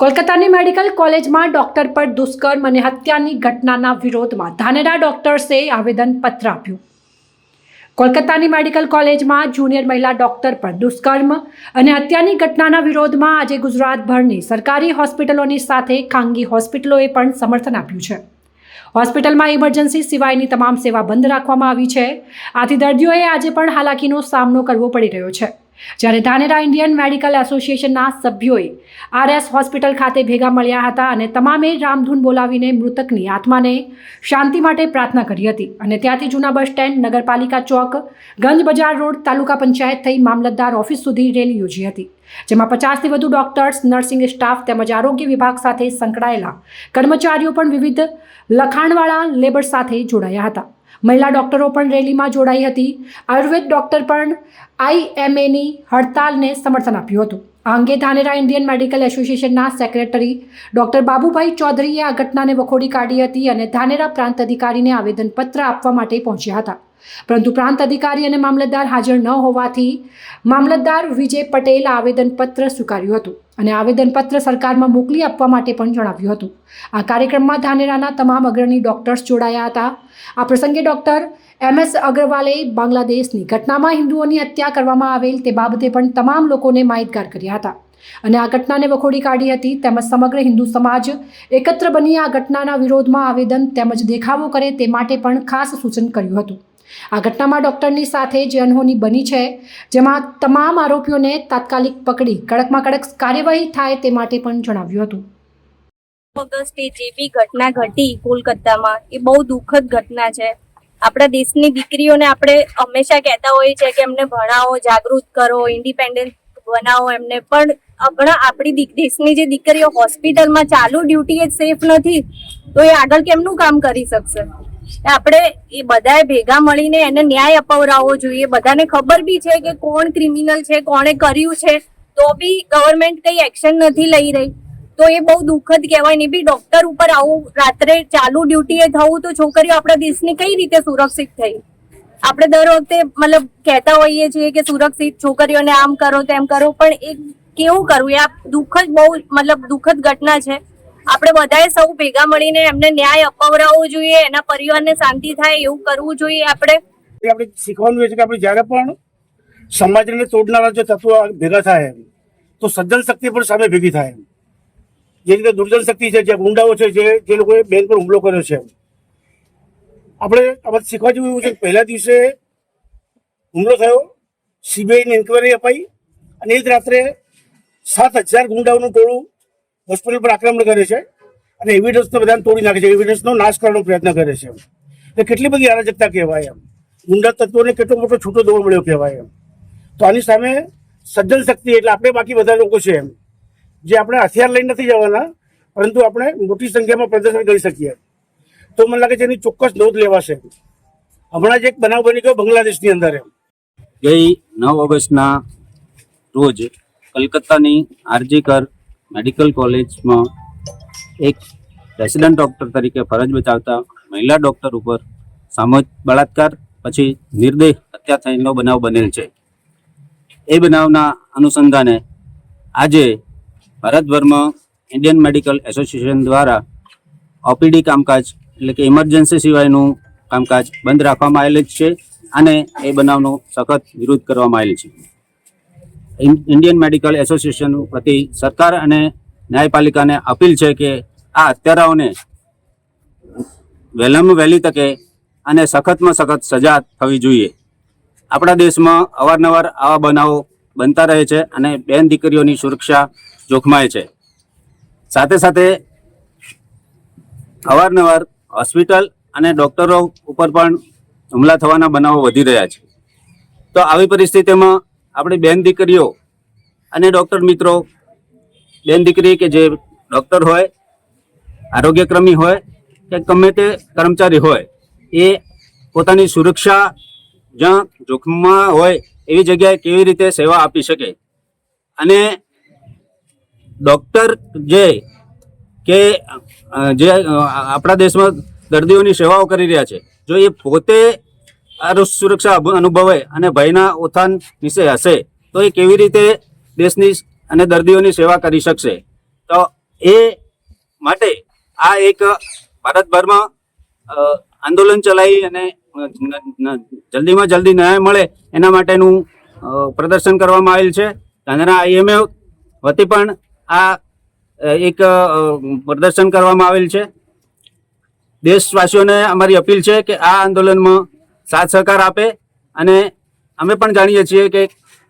કોલકાતાની medical કોલેજમાં doctor પર દુષ્કર્મ અને હત્યાની ઘટનાના વિરોધમાં ધાનેરા ડોક્ટર્સે આવેદનપત્ર આપ્યું. કોલકાતાની મેડિકલ કોલેજમાં જુનિયર મહિલા ડોક્ટર પર દુષ્કર્મ અને હત્યાની ઘટનાના વિરોધમાં આજે ગુજરાતભરની સરકારી હોસ્પિટલોની સાથે ખાનગી હોસ્પિટલોએ પણ સમર્થન આપ્યું છે. હોસ્પિટલમાં ઇમરજન્સી સિવાયની તમામ સેવા બંધ રાખવામાં આવી છે. આથી દર્દીઓએ આજે પણ હાલાકીનો સામનો કરવો પડી રહ્યો છે. જ્યારે ધાનેરા ઇન્ડિયન મેડિકલ એસોસિએશનના સભ્યોએ આરએસ હોસ્પિટલ ખાતે ભેગા મળ્યા હતા અને તમામે રામધૂન બોલાવીને મૃતકની આત્માને શાંતિ માટે પ્રાર્થના કરી હતી. અને ત્યાંથી જૂના બસ સ્ટેન્ડ, નગરપાલિકા ચોક, ગંજ બજાર રોડ, તાલુકા પંચાયત થઈ મામલતદાર ઓફિસ સુધી રેલી યોજી હતી, જેમાં પચાસથી વધુ ડોક્ટર્સ, નર્સિંગ સ્ટાફ તેમજ આરોગ્ય વિભાગ સાથે સંકળાયેલા કર્મચારીઓ પણ વિવિધ લખાણવાળા લેબર સાથે જોડાયા હતા. મહિલા ડૉક્ટરો પણ રેલીમાં જોડાઈ હતી. આયુર્વેદ ડૉક્ટર પણ આઈએમએની હડતાલને સમર્થન આપ્યું હતું. આ અંગે ધાનેરા ઇન્ડિયન મેડિકલ એસોસિએશનના સેક્રેટરી ડોક્ટર બાબુભાઈ ચૌધરીએ આ ઘટનાને વખોડી કાઢી હતી અને ધાનેરા પ્રાંત અધિકારીને આવેદનપત્ર આપવા માટે પહોંચ્યા હતા. પરંતુ પ્રાંત અધિકારી અને મામલતદાર હાજર ન હોવાથી મામલતદાર વિજય પટેલ આવેદનપત્ર સ્વીકાર્યું હતું અને આવેદનપત્ર સરકારમાં મોકલી આપવા માટે પણ જણાવ્યું હતું. આ કાર્યક્રમમાં ધાનેરાના તમામ અગ્રણી ડોક્ટર્સ જોડાયા હતા. આ પ્રસંગે ડોક્ટર એમ એસ અગ્રવાલે બાંગ્લાદેશની ઘટનામાં હિન્દુઓની હત્યા કરવામાં આવેલ તે બાબતે પણ તમામ લોકોને માહિતગાર કર્યા હતા. અને આ ઘટનાને વખોડી કાઢી હતી તેમજ સમગ્ર હિન્દુ સમાજ એકત્ર બની આ ઘટનાના વિરોધમાં આવેદન તેમજ દેખાવો કરે તે માટે પણ ખાસ સૂચન કર્યું હતું. આ ઘટનામાં ડૉક્ટરની સાથે જે અનહોની બની છે, જેમાં તમામ આરોપીઓને તાત્કાલિક પકડી કડકમાં કડક કાર્યવાહી થાય તે માટે પણ જણાવ્યું હતું. ઓગસ્ટે જે બી ઘટના ઘટી કોલકાતામાં, એ બહુ દુઃખદ ઘટના છે. આપણા દેશની દીકરીઓને આપણે હંમેશા કહેતા હોઈએ છીએ કે એમને ભણાવો, જાગૃત કરો ઇન્ડિપેન્ડન્ટ બનાવો એમને. પણ હમણાં આપણી દેશની જે દીકરીઓ હોસ્પિટલમાં ચાલુ ડ્યુટી એ સેફ નથી, તો એ આગળ કેમનું કામ કરી શકશે? આપણે એ બધાએ ભેગા મળીને એને ન્યાય અપાવરાવવો જોઈએ. બધાને ખબર બી છે કે કોણ ક્રિમિનલ છે, કોણે કર્યું છે, તો બી ગવર્મેન્ટ કઈ એક્શન નથી લઈ રહી. તો એ બહુ દુઃખદ કહેવાય. ને બી ડોક્ટર ઉપર આવું રાત્રે ચાલુ ડ્યુટીએ થવું તો છોકરીઓ આપણા દેશની કઈ રીતે સુરક્ષિત થઈ? આપણે દર વખતે મતલબ કહેતા હોઈએ છીએ કે સુરક્ષિત છોકરીઓને આમ કરો, તેમ કરો, પણ એ કેવું કરવું? એ આ દુઃખદ બહુ મતલબ દુઃખદ ઘટના છે. આપણે બધાએ સૌ ભેગા મળીને એમને ન્યાય અપાવરાવવો જોઈએ, એના પરિવારને શાંતિ થાય, એવું કરવું જોઈએ આપણે. આપણે શીખવાનું છે કે આપણે જ્યારે પણ સમાજને તોડનારા જે તત્વો ભેગા થાય તો સજ્જન શક્તિ પણ સામે ભેગી થાય જે રીતે દુર્જન શક્તિ છે, જે ગુંડાઓ છે, જે જે લોકોએ બેન પર હુમલો કર્યો છે. આપણે આમાં શીખવા જેવું એવું છે પહેલા દિવસે હુમલો થયો, સીબીઆઈની ઇન્કવાયરી અપાઈ અને એ જ રાત્રે સાત હજાર ગુંડાઓનું ટોળું હોસ્પિટલ પર આક્રમણ કરે છે અને એવિડન્સને બધાને તોડી નાખે છે. એવિડન્સનો નાશ કરવાનો પ્રયત્ન કરે છે એટલે કેટલી બધી અરાજકતા કહેવાય એમ. ગુંડા તત્વોને કેટલો મોટો છૂટો દોર મળ્યો કહેવાય એમ. તો આની સામે સજ્જન શક્તિ એટલે આપણે બાકી બધા લોકો છે એમ. જે આપણે હથિયાર લઈને નથી જવાના, પરંતુ આપણે મોટી સંખ્યામાં પ્રદર્શન કરી શકીએ. તો મને લાગે છે એની ચોક્કસ નોંધ લેવાશે. હમણાં જ એક બનાવ બની ગયો બાંગ્લાદેશની અંદર એમ. ગઈ નવ ઓગસ્ટના રોજ કલકત્તાની આરજીકર મેડિકલ કોલેજમાં એક રેસિડન્ટ ડૉક્ટર તરીકે ફરજ બજાવતા મહિલા ડૉક્ટર ઉપર સામૂહિક બળાત્કાર, પછી નિર્દેહ હત્યા થઈનો બનાવ બનેલ છે. એ બનાવના અનુસંધાને આજે ભારતભરમાં ઇન્ડિયન મેડિકલ એસોસિએશન દ્વારા ઓપીડી કામકાજ, એટલે કે ઇમરજન્સી સિવાયનું કામકાજ બંધ રાખવામાં આવેલ જ છે અને એ બનાવનો સખત વિરોધ કરવામાં આવેલ છે. ઇન્ડિયન મેડિકલ એસોસિએશન વતી સરકાર અને ન્યાયપાલિકાને અપીલ છે કે આ હત્યારાઓને વહેલામાં વહેલી તકે અને સખતમાં સખત સજા થવી જોઈએ. આપણા દેશમાં અવારનવાર આવા બનાવો બનતા રહે છે અને બેન દીકરીઓની સુરક્ષા જોખમાય છે. સાથે સાથે અવારનવાર હોસ્પિટલ અને ડોક્ટરો ઉપર પણ હુમલા થવાના બનાવો વધી રહ્યા છે. તો આવી પરિસ્થિતિમાં આપણી બેન દીકરીઓ અને ડૉક્ટર મિત્રો, બેન દીકરી કે જે ડોક્ટર હોય, આરોગ્યક્રમી હોય કે ગમે તે કર્મચારી હોય, એ પોતાની સુરક્ષા જ્યાં જોખમમાં હોય એવી જગ્યાએ કેવી રીતે સેવા આપી શકે? અને ડોક્ટર જે કે જે આપણા દેશમાં દર્દીઓની સેવાઓ કરી રહ્યા છે, જો એ પોતે સુરક્ષા અનુભવે અને ભયના ઉત્થાન વિશે હશે, તો એ કેવી રીતે દેશની અને દર્દીઓની સેવા કરી શકશે? તો એ માટે આ એક ભારતભરમાં આંદોલન ચલાવી અને જલ્દીમાં જલ્દી ન્યાય મળે એના માટેનું પ્રદર્શન કરવામાં આવેલ છે. ધાનેરા આઈએમએ વતી પણ આ એક પ્રદર્શન કરવામાં આવેલ છે. દેશવાસીઓને અમારી અપીલ છે કે આ આંદોલનમાં સાથ સહકાર આપે અને અમે પણ જાણીએ છીએ કે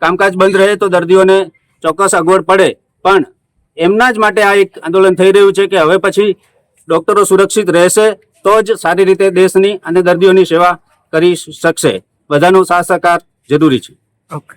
કામકાજ બંધ રહે તો દર્દીઓને ચોક્કસ અગવડ પડે. પણ એમના જ માટે આ એક આંદોલન થઈ રહ્યું છે કે હવે પછી ડોક્ટરો સુરક્ષિત રહેશે તો જ સારી રીતે દેશની અને દર્દીઓની સેવા કરી શકશે. બધાનો સાથ સહકાર જરૂરી છે. ઓકે